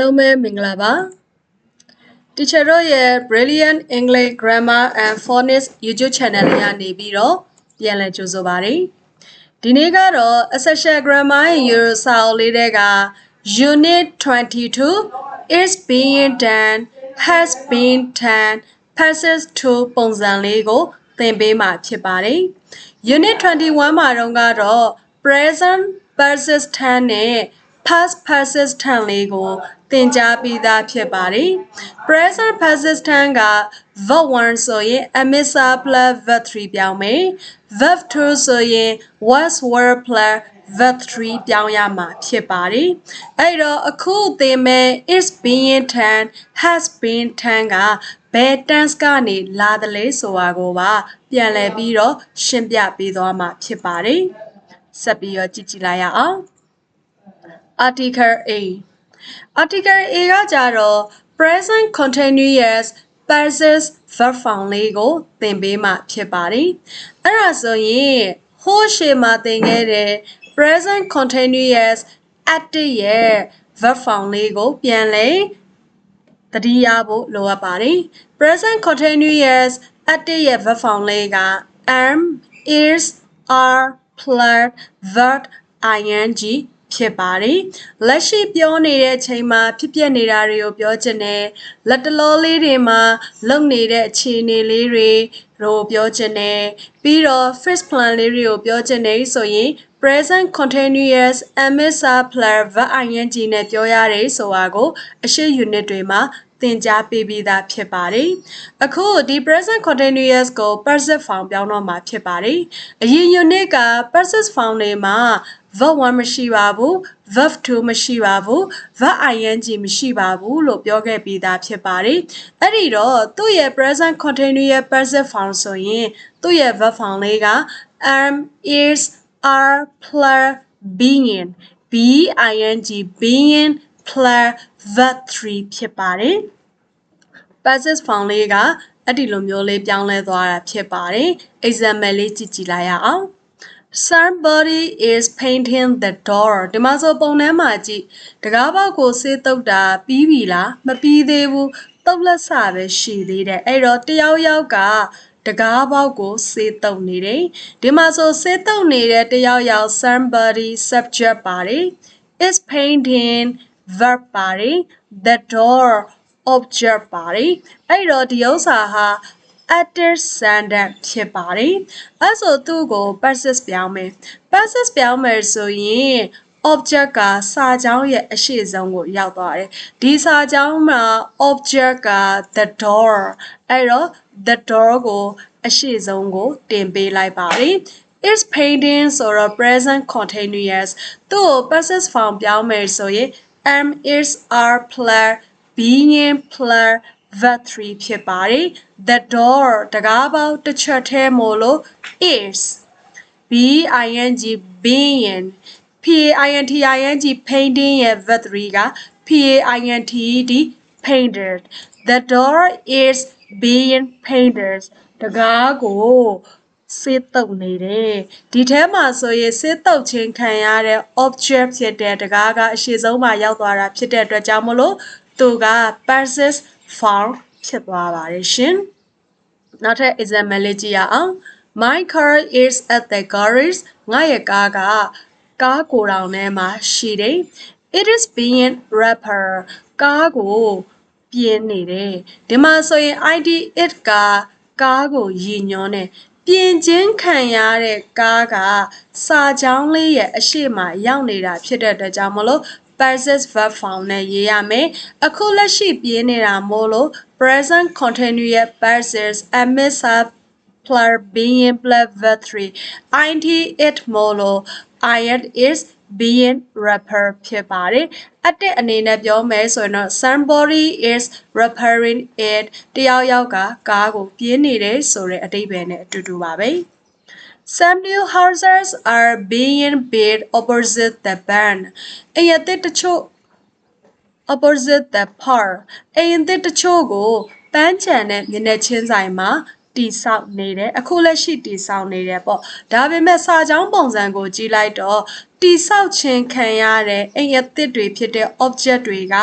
လုံးပဲမင်္ဂလာပါ Teacher တို့ရဲ့ Brilliant English Grammar and Phonics YouTube Channel လေးကနေပြီးတော့ပြန်လည်ကြိုဆိုပါရစေဒီနေ့ကတော့ Essential Grammar ရဲ့ Euro စာအုပ်လေးတွေက Unit 22 is being done has been done passes to ပုံစံလေးကိုသင်ပေးမှာဖြစ်ပါတယ် Unit 21မှာတော့ကတော့ present persistent နဲ့ past persistent လေးကိုသင်ကြားပြီးသားဖြစ်ပါတယ်။ present persistent က verb 1ဆိုရင် amisa plus verb 3ပြောင်းမယ်။ verb 2ဆိုရင် was were plus verb 3ပြောင်းရမှာဖြစ်ပါတယ်။အဲ့တော့အခုသင်မဲ့ is being done has been done ကဘယ် tense ကနေလာတယ်လဲဆိုတာကိုပါပြန်လည်ပြီးတော့ရှင်းပြပေးသွားမှာဖြစ်ပါတယ်။ဆက်ပြီးတော့ကြည့်ကြည့်လိုက်ရအောင်။ Article A Article A ကကြတော့ present continuous passive verb form လေးကိုသင်ပေးမှာဖြစ်ပါတယ်။အဲ့ဒါဆိုရင်ဟိုးရှေ့မှာသင်ခဲ့တဲ့ present continuous active ရဲ့ verb form လေးကိုပြန်လဲသတိရဖို့လိုအပ်ပါတယ်။ present continuous active ရဲ့ verb form လေးက am is are plus verb ing ဖြစ်ပါတယ်။လက်ရှိပြောနေတဲ့ချိန်မှာဖြစ်ပျက်နေတာတွေကိုပြောချင်တယ်။လက်တလောလေးတွေမှာလုပ်နေတဲ့အခြေအနေလေးတွေကိုပြောချင်တယ်။ပြီးတော့ first plan လေးတွေကိုပြောချင်တယ်ဆိုရင် present continuous amisa plus verb ing နဲ့ပြောရတယ်ဆိုတာကိုအရှိ unit တွေမှာ သင်ကြားပေးပြီးသားဖြစ်ပါတယ်။အခုဒီ present continuous ကို passive form ပြောင်းတော့မှာဖြစ်ပါတယ်။အရင် unit က passive form တွေမှာ verb 1မရှိပါဘူး verb 2မရှိပါဘူး verb ing မရှိပါဘူးလို့ပြောခဲ့ပြီးသားဖြစ်ပါတယ်။အဲ့ဒီတော့သူ့ရဲ့ present continuous passive form ဆိုရင်သူ့ရဲ့ verb form လေးက am is are plus being being being plus verb 3ဖြစ်ပါတယ်။ passive form လေးကအဲ့ဒီလိုမျိုးလေးပြောင်းလဲသွားတာဖြစ်ပါတယ်။ example လေးကြည့်ကြည့်လိုက်ရအောင်။ somebody is painting the door ဒီမှာဆိုပုံထဲမှာကြည့်တကားပေါက်ကိုဆေးတုပ်တာပြီးပြီလားမပြီးသေးဘူးတုပ်လက်စပဲရှိသေးတယ်အဲ့တော့တယောက်ယောက်ကတကားပေါက်ကိုဆေးတုပ်နေတယ်ဒီမှာဆိုဆေးတုပ်နေတဲ့တယောက်ယောက် somebody subject ပါတယ် is painting verb ပါတယ် the door object ပါတယ်အဲ့တော့ဒီဥစ္စာဟာ active sentence ဖြစ်ပါတယ်။အဲဆိုသူ့ကို passive ပြောင်းမယ်။ passive ပြောင်းမယ်ဆိုရင် object ကစာကြောင်းရဲ့အရှိဆုံးကိုရောက်သွားတယ်။ဒီစာကြောင်းမှာ object က the door အဲ့တော့ the door ကိုအရှိဆုံးကိုတင်ပေးလိုက်ပါတယ်။ is painting ဆိုတော့ present continuous သူ့ကို passive form ပြောင်းမယ်ဆိုရင် am is are plus being plus verb 3ဖြစ်ပါတယ် the door တကားပေါက်တစ်ချက်ထဲမို့လို့ is b ing being p a i n t i n g painting ရဲ့ verb 3က p a i n t e d painted the door is being painted တကားကိုစေးတုပ်နေတယ်ဒီထဲမှာဆိုရင်စေးတုပ်ခြင်းခံရတဲ့ object ဖြစ်တဲ့တကားကအရှိဆုံးမှာရောက်သွားတာဖြစ်တဲ့အတွက်ကြောင့်မလို့ သူက passive form ဖြစ်သွားပါတယ်ရှင်နောက်ထပ် example လေးကြည့်ရအောင် my car is at the garage ငါရဲ့ကားကကားကိုယ်တောင်ထဲမှာရှိတယ် it is being rapper ကားကိုပြင်းနေတယ်ဒီမှာဆိုရင် id it ကကားကိုရည်ညွှန်းတယ်ပြင်ချင်းခံရတဲ့ကားကစာကြောင်းလေးရဲ့အရှိမရောက်နေတာဖြစ်တဲ့အတွက်ကြောင့်မလို့ passive verb form နဲ့ရေးရမယ်အခုလက်ရှိပြင်းနေတာမို့လို့ present continuous passive amid sub plus being plus verb 3 int it မို့လို့ it is being rapper ဖြစ်ပါတယ်အတဲ့အနေနဲ့ပြောမယ်ဆိုရင်တော့ somebody is repairing it တယောက်ယောက်ကကားကိုပြင်းနေတယ်ဆိုတဲ့အတိတ်ပဲနဲ့အတူတူပါပဲ Some new houses are being built opposite the band အရင်တချို့ opposite the park အရင်တချို့ကိုပန်းချံတဲ့မျက်နှာချင်းဆိုင်မှာတိဆောက်နေတယ်အခုလက်ရှိတိဆောက်နေတယ်ပေါ့ဒါပေမဲ့စာကြောင်းပုံစံကိုကြည့်လိုက်တော့တိဆောက်ခြင်းခံရတဲ့အိမ်အသစ်တွေဖြစ်တဲ့ object တွေက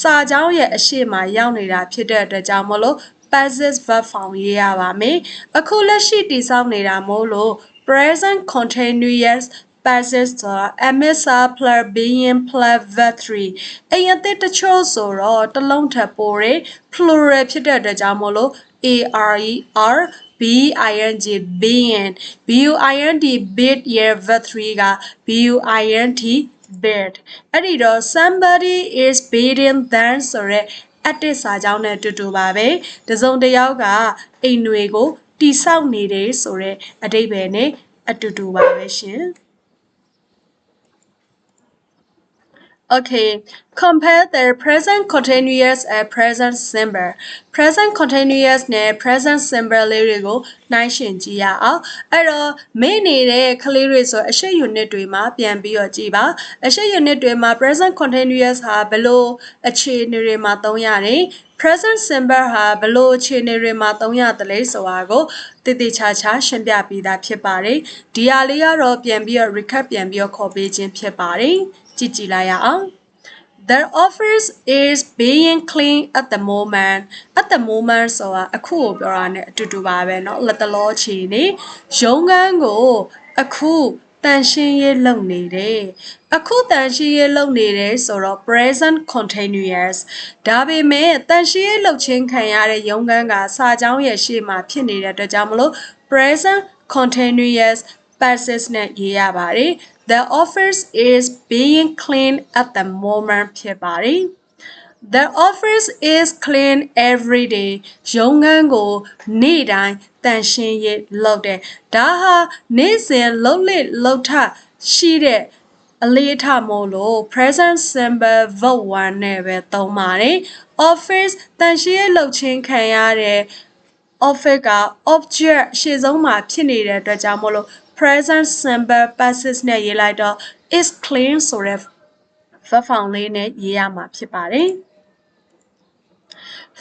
စာကြောင်းရဲ့အရှိမရောက်နေတာဖြစ်တဲ့အတွက်ကြောင့်မလို့ passive verb form ရေးရပါမယ်အခုလက်ရှိတည်ဆောက်နေတာမို့လို့ present continuous passive ဆိုတာ emissar plus being plus verb 3အရင်တစ်တချို့ဆိုတော့တစ်လုံးထပ်ပိုးရ plural ဖြစ်တဲ့အတွက်ကြောင့်မလို့ a r e r b i n g being b u i n d bit ရဲ့ verb 3က b u i n t bid အဲ့ဒီတော့ somebody is bidding then ဆိုရဲ အတစ်စာကြောင်းနဲ့တူတူပါပဲတစုံတစ်ယောက်ကအိမ်တွေကိုတိဆောက်နေတယ်ဆိုရဲအတိတ်ပဲနဲ့အတူတူပါပဲရှင် Okay, compare the present continuous and present simple. present continuous နဲ့ present simple လေးတွေကိုနှိုင်းယှဉ်ကြည့်ရအောင်။အဲ့တော့မေ့နေတဲ့ကလေးတွေဆိုအရှိ unit တွေမှာပြန်ပြီးတော့ကြည့်ပါ။အရှိ unit တွေမှာ present continuous ဟာဘယ်လိုအခြေအနေတွေမှာသုံးရတယ်။ present simple ဟာဘယ်လိုအခြေအနေတွေမှာသုံးရတယ်လဲဆိုတာကိုတည်တည်ချာချာရှင်းပြပေးတာဖြစ်ပါတယ်။ဒီဟာလေးကတော့ပြန်ပြီးတော့ recap ပြန်ပြီးတော့ခေါ်ပေးခြင်းဖြစ်ပါတယ်။ကြည့်ကြည့်လိုက်ရအောင် The office is being clean at the moment at the moment ဆိုတာအခုကိုပြောတာ ਨੇ အတူတူပါပဲเนาะလက်တလောချီနေရုံးခန်းကိုအခု တန်ရှင်းရေးလုပ်နေတယ်အခုတန်ရှင်းရေးလုပ်နေတယ်ဆိုတော့ present continuous ဒါပေမဲ့တန်ရှင်းရေးလုပ်ခြင်းခံရတဲ့ရုံးခန်းကစာကြောင်းရဲ့ရှေ့မှာဖြစ်နေတဲ့အတွက်ကြောင့်မလို့ present continuous passive နဲ့ရေးရပါတယ် The office is being cleaned at the moment ဖြစ်ပါတယ် The office is clean every day ရုံးခန်းကိုနေ့တိုင်းတန်ရှင်းရေးလုပ်တယ်ဒါဟာနေ့စဉ်လုပ်လက်လုပ်ထရှိတဲ့အလေးထားမို့လို့ present simple verb 1နဲ့ပဲသုံးပါတယ် office တန်ရှင်းရေးလုပ်ခြင်းခံရတဲ့ office က object ရှေ့ဆုံးမှာဖြစ်နေတဲ့အတွက်ကြောင့်မို့လို့ present simple passive နဲ့ရေးလိုက်တော့ is clean ဆိုတဲ့ verb form လေးနဲ့ရေးရမှာဖြစ်ပါတယ်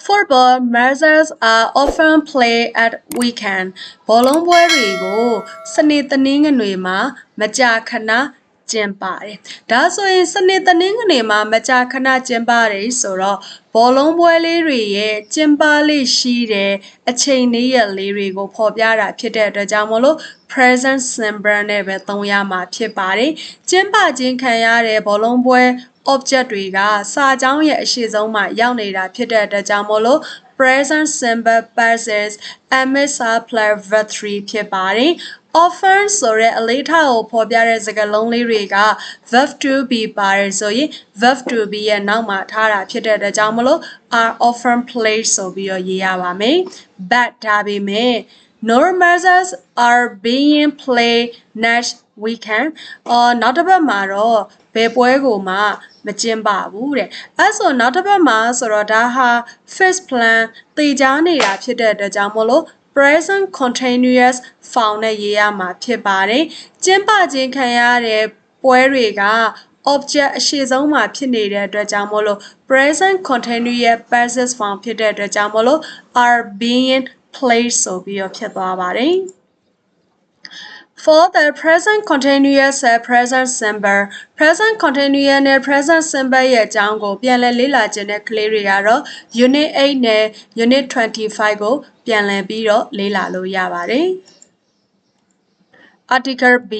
Football matches are often played at weekend ဘောလုံးပွဲတွေကိုစနေတနင်္ဂနွေမှာမကြာခဏကျင်းပါတယ်။ဒါဆိုရင်စနေတနင်္ဂနွေမှာမကြာခဏကျင်းပါတယ်ဆိုတော့ဘောလုံးပွဲလေးတွေရဲ့ကျင်းပလေးရှိတဲ့အချိန်လေးရက်လေးတွေကိုဖော်ပြတာဖြစ်တဲ့အတွက်ကြောင့်မလို့ present simple နဲ့ပဲသုံးရမှာဖြစ်ပါတယ်။ကျင်းပခြင်းခံရတဲ့ဘောလုံးပွဲ object တွေကစာကြောင်းရဲ့အရှိဆုံးမှာရောက်နေတာဖြစ်တဲ့အတွက်ကြောင့်မို့လို့ present simple passive emissar plus verb 3ဖြစ်ပါတယ် often ဆိုတဲ့အလေးထားကိုဖော်ပြတဲ့စကားလုံးလေးတွေက verb to be ပါတယ်ဆိုရင် verb to be ရဲ့နောက်မှာထားတာဖြစ်တဲ့အတွက်ကြောင့်မလို့ are often played ဆိုပြီးတော့ရေးရပါမယ် but ဒါပေမဲ့ normal are being played next weekend အော်နောက်တစ်ပတ်မှာတော့ ဘယ်ပွဲကိုမှမကျင်းပဘူးတဲ့အဲဆိုနောက်တစ်ပတ်မှာဆိုတော့ဒါဟာ first plan တည်ကြားနေတာဖြစ်တဲ့အတွက်ကြောင့်မို့လို့ present continuous form နဲ့ရေးရမှာဖြစ်ပါတယ်ကျင်းပခြင်းခံရတဲ့ပွဲတွေက object အရှိဆုံးမှာဖြစ်နေတဲ့အတွက်ကြောင့်မို့လို့ present continuous passive form ဖြစ်တဲ့အတွက်ကြောင့်မို့လို့ are being played ဆိုပြီးတော့ဖြစ်သွားပါတယ် For the present continuous and present simple present continuous နဲ့ present simple ရဲ့အကြောင်းကိုပြန်လည်လေ့လာခြင်းတဲ့ကလေးတွေကတော့ unit 8နဲ့ unit 25ကိုပြန်လည်ပြီးတော့လေ့လာလို့ရပါတယ်။ Article B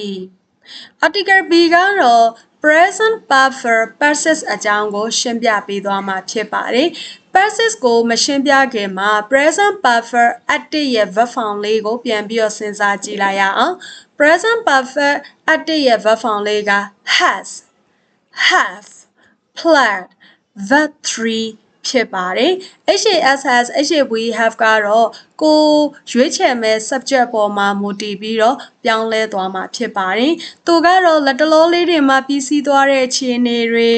Article B ကတော့ present perfect passive အကြောင်းကို ရှင်းပြပေးသွားမှာဖြစ်ပါတယ်။ passive ကိုမရှင်းပြခင်မှာ present perfect active ရဲ့ verb form လေးကိုပြန်ပြီးတော့စဉ်းစားကြည့်လိုက်ရအောင်။ present perfect active ရဲ့ verb form လေးက has have played verb 3 ဖြစ်ပါတယ် HAS has HAV have ကတော့ကိုရွေးချယ်မဲ့ subject ပေါ်မှာမူတည်ပြီးတော့ပြောင်းလဲသွားမှာဖြစ်ပါတယ်သူကတော့လက်တလောလေးတွေမှာပြီးစီးသွားတဲ့အခြေအနေတွေ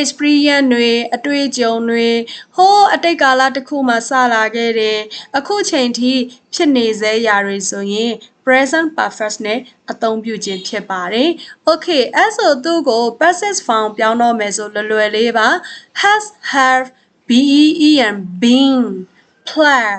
experience တွေအတွေ့အကြုံတွေဟိုးအတိတ်ကာလတစ်ခုမှစလာခဲ့တယ်အခုချိန်ထိဖြစ်နေစေရာတွေဆိုရင် present perfect နဲ့အသုံးပြုခြင်းဖြစ်ပါတယ်။ Okay အဲ့ဆိုသူ့ကို passive form ပြောင်းတော့မယ်ဆိုလွယ်လွယ်လေးပါ has have been been plan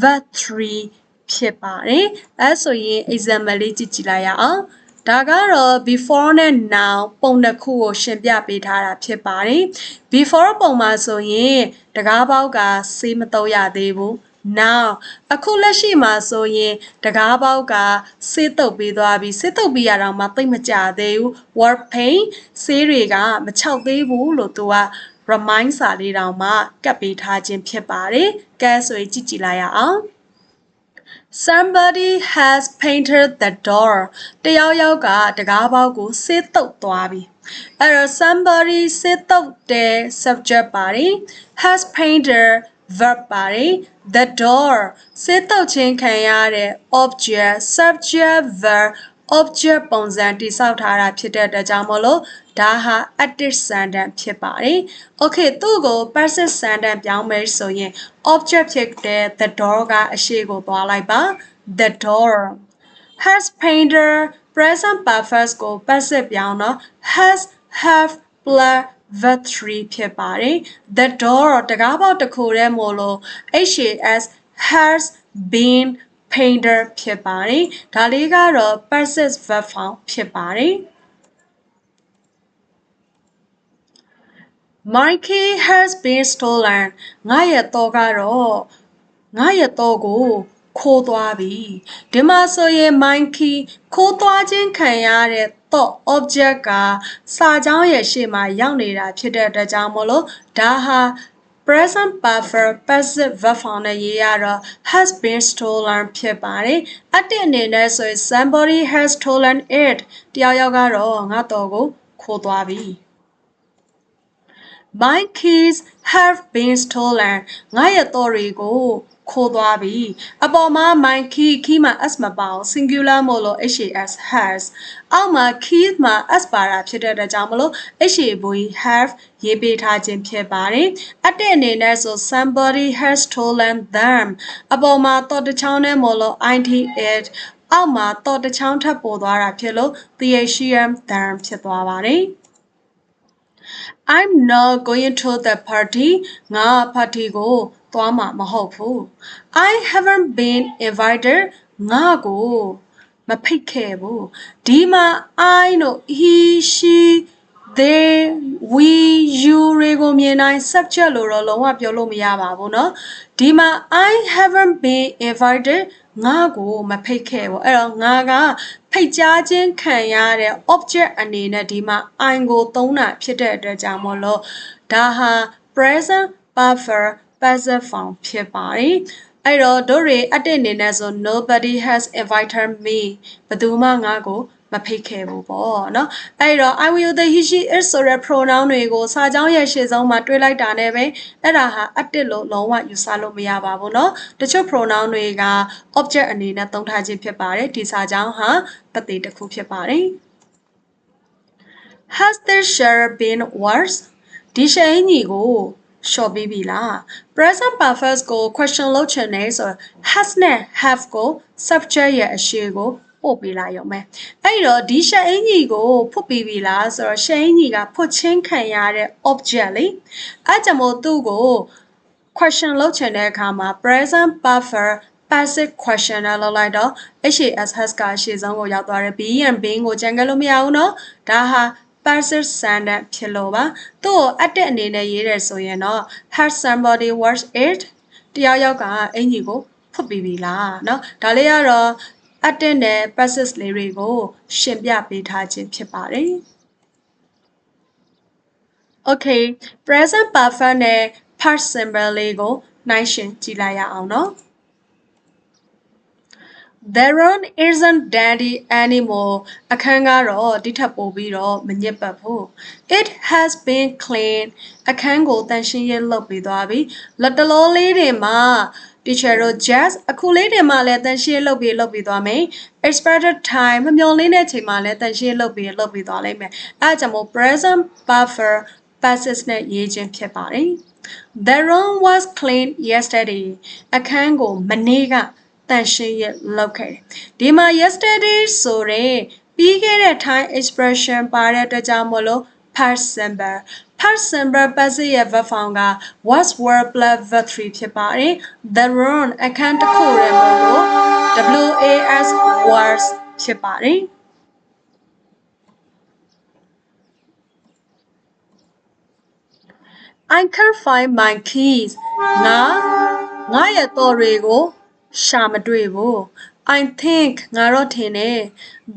verb 3ဖြစ်ပါတယ်။အဲ့ဆိုရင် example လေးကြည့်ကြည့်လိုက်ရအောင်။ဒါကတော့ before နဲ့ now ပုံတစ်ခုကိုရှင်းပြပေးထားတာဖြစ်ပါတယ် before ပုံမှာဆိုရင်တကားပေါက်ကစေးမတော့ရသေးဘူး now အခုလက်ရှိမှာဆိုရင်တကားပေါက်ကစေးတုပ်ပြီးသွားပြီစေးတုပ်ပြီးရတော့မှသိမ့်မကြသေးဘူး word pain ဆေးတွေကမချောက်သေးဘူးလို့သူက remind စာလေးတောင်မှကပ်ပေးထားခြင်းဖြစ်ပါတယ်ကဲဆိုရင်ကြည့်ကြည့်လိုက်ရအောင် Somebody has painted the door တယောက်ယောက်ကတကားပေါက်ကိုဆေးတုပ်သွားပြီအဲ့တော့ somebody ဆေးတုပ်တဲ့ subject ပါတယ် has painted verb ပါတယ် the door ဆေးတုပ်ခြင်းခံရတဲ့ object subject verb object ပုံစံတိဆောက်ထားတာဖြစ်တဲ့အတွက်ကြောင့်မလို့ဒါဟာ active sentence ဖြစ်ပါတယ်။ Okay သူ့ကို passive sentence ပြောင်းမယ်ဆိုရင် object ဖြစ်တဲ့ the door ကအရှိကိုသွားလိုက်ပါ the door has painter present perfect ကို passive ပြောင်းတော့ has have plus verb 3ဖြစ်ပါတယ် the door တကားပေါက်တစ်ခုတည်းမို့လို့ has has been painter ဖြစ်ပါတယ်ဒါလေးကတော့ passive verb form ဖြစ်ပါတယ် My key has been stolen ငါရဲ့တော့ကတော့ငါရဲ့တော့ကိုခိုးသွားပြီဒီမှာဆိုရင် my key ခိုးသွားခြင်းခံရတဲ့တော့ object ကစာကြောင်းရဲ့ရှေ့မှာရောက်နေတာဖြစ်တဲ့အတွက်ကြောင့်မလို့ဒါဟာ present perfect passive verb form နဲ့ရေးရတော့ has been stolen ဖြစ်ပါတယ်အတစ်အနေနဲ့ဆိုရင် somebody has stolen it တယောက်ယောက်ကတော့ငါတော့ကိုခိုးသွားပြီ My keys have been stolen ငါရဲ့တော့တွေကို ခိုးသွားပြီအပေါ်မှာ my key key မှာ s မပါအောင် singular မို့လို့ has has အောက်မှာ key မှာ s ပါတာဖြစ်တဲ့အတွက်ကြောင့်မလို့ ha ဘူ have ရေးပေးထားခြင်းဖြစ်ပါတယ်အတဲ့အနေနဲ့ဆို somebody has stolen them အပေါ်မှာတော့တစ်ချောင်းနဲ့မို့လို့ it အောက်မှာတော့တစ်ချောင်းထပ်ပေါ်သွားတာဖြစ်လို့ them them ဖြစ်သွားပါတယ် I'm not going to the party ငါ party ကို သွားမှာမဟုတ်ဘူး I haven't been invited ငါကိုမဖိတ်ခဲ့ဘူးဒီမှာ I တို့ he she they we you တွေကိုမြင်တိုင်း subject လို့တော့လုံးဝပြောလို့မရပါဘူးเนาะဒီမှာ I haven't been invited ငါကိုမဖိတ်ခဲ့ဘူးအဲ့တော့ငါကဖိတ်ကြားခြင်းခံရတဲ့ object အနေနဲ့ဒီမှာ I ကိုသုံးတာဖြစ်တဲ့အတွက်ကြောင့်မလို့ဒါဟာ present perfect puzzle form ဖြစ်ပါတယ်။အဲ့တော့တို့တွေအတစ်အနေနဲ့ဆို nobody has invited me ဘယ်သူမှငါ့ကိုမဖိတ်ခဲ့ဘူးပေါ့နော်အဲ့တော့ I will the he she is ဆိုတဲ့ pronoun တွေကိုစာကြောင်းရဲ့ရှေ့ဆုံးမှာတွေးလိုက်တာနဲ့ပဲအဲ့ဒါဟာအတစ်လို့လုံးဝယူဆလို့မရပါဘူးနော်တချို့ pronoun တွေက object အနေနဲ့သုံးထားခြင်းဖြစ်ပါတယ်ဒီစာကြောင်းဟာပသေတစ်ခုဖြစ်ပါတယ် Has there share been worse ဒီရှိန်ကြီးကို ရှော့ပြီးပြီလား present perfect ကို question လုပ်ချင်နေဆို has နဲ့ have ကို subject ရဲ့အရှိကိုပို့ပေးလိုက်ရုံပဲအဲ့တော့ဒီရှယ်အင်ကြီးကိုဖွတ်ပြီးပြီလားဆိုတော့ရှယ်အင်ကြီးကဖွတ်ချင်းခံရတဲ့ object လေအဲ့ကြောင့်မို့သူ့ကို question လုပ်ချင်တဲ့အခါမှာ present perfect passive question နဲ့လုပ်လိုက်တော့ has has ကရှေ့ဆုံးကိုရောက်သွားတယ် be and being ကိုကြံခဲ့လို့မရဘူးเนาะဒါဟာ passive sentence ဖြစ်လို့ပါသူ့ကိုအတက်အနေနဲ့ရေးတယ်ဆိုရင်တော့ has somebody watched it တယောက်ယောက်ကအင်ကြီးကိုဖွတ်ပြီးပြီလားเนาะဒါလေးကတော့ active နဲ့ passive လေးတွေကို ရှင်းပြပေးထားခြင်းဖြစ်ပါတယ် Okay present perfect နဲ့ past simple လေးကိုနှိုင်းယှဉ်ကြည့်လိုက်ရအောင်เนาะ Theron isn't dandy anymore အခန်းကတော့ဒီထက်ပိုပြီးတော့မညစ်ပတ်ဘူး It has been clean အခန်းကိုတန်ရှင်းရေးလုပ်ပြီးသွားပြီလက်တလောလေးတွေမှာ teacher တို့ just အခုလေးတွေမှာလည်းတန်ရှင်းလုပ်ပြီးလုပ်ပြီးသွားမယ် expected time မမျှော်လင့်တဲ့ချိန်မှာလည်းတန်ရှင်းလုပ်ပြီးလုပ်ပြီးသွားလိမ့်မယ်အဲဒါကြောင့်မို့ present perfect passive နဲ့ရေးခြင်းဖြစ်ပါတယ် The room was clean yesterday အခန်းကိုမနေ့က တန်ရှင်းရလောက်ခဲ့တယ်။ဒီမှာ yesterday ဆိုရင်ပြီးခဲ့တဲ့ time expression ပါတဲ့အတွက်ကြောင့်မလို့ past simple past simple past ရဲ့ verb form က was were plus verb 3ဖြစ်ပါတယ်။ the run အခန်းတစ်ခုရဲ့မို့လို့ was was ဖြစ်ပါတယ်။ I can find my keys. ငါငါရဲ့တော်တွေကို ရှာမတွေ့ဘူး I think ငါတော့ထင်တယ်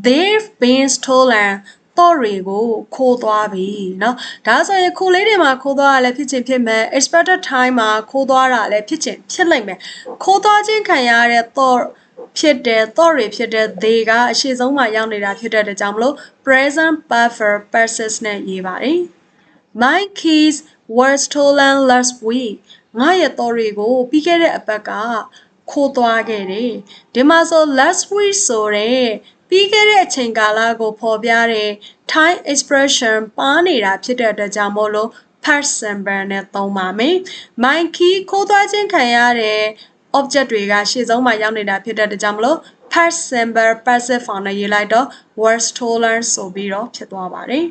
they've been stolen တော်တွေကိုခိုးသွားပြီเนาะဒါဆိုရင်ခိုးလေးတွေမှာခိုးသွားတာလည်းဖြစ်ချင်ဖြစ်မယ် expected time မှာခိုးသွားတာလည်းဖြစ်ချင်ဖြစ်လိမ့်မယ်ခိုးသွားခြင်းခံရတဲ့တော်ဖြစ်တဲ့တော့တွေဖြစ်တဲ့ they ကအရှိဆုံးမှာရောက်နေတာဖြစ်တဲ့အတွက်ကြောင့်မလို့ present perfect persist နဲ့ရေးပါတယ် My keys were stolen last week ငါရဲ့တော်တွေကိုပြီးခဲ့တဲ့အပတ်က ခိုးသွားခဲ့တယ်ဒီမှာဆို last week ဆိုတဲ့ပြီးခဲ့တဲ့အချိန်ကာလကိုဖော်ပြတဲ့ Thai expression ပါနေတာဖြစ်တဲ့အတွက်ကြောင့်မို့လို့ past simple နဲ့သုံးပါမယ် My key ခိုးသွားခြင်းခံရတဲ့ object တွေကရှေ့ဆုံးမှာရောက်နေတာဖြစ်တဲ့အတွက်ကြောင့်မလို့ past simple passive form နဲ့ရေးလိုက်တော့ were stolen ဆိုပြီးတော့ဖြစ်သွားပါတယ်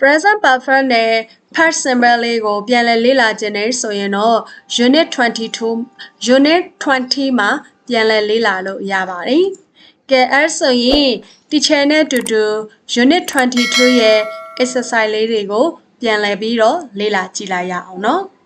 present perfect နဲ့ past simple လေးကို ပြန်လည်လေ့လာခြင်းနဲ့ဆိုရင်တော့ unit 22 unit 20မှာပြန်လည်လေ့လာလို့ရပါတယ်။ကဲအဲ့ဆိုရင် teacher နဲ့အတူတူ unit 22ရဲ့ exercise လေးတွေကို ပြန်လည်ပြီးတော့လေ့လာကြည့်လိုက်ရအောင်နော်။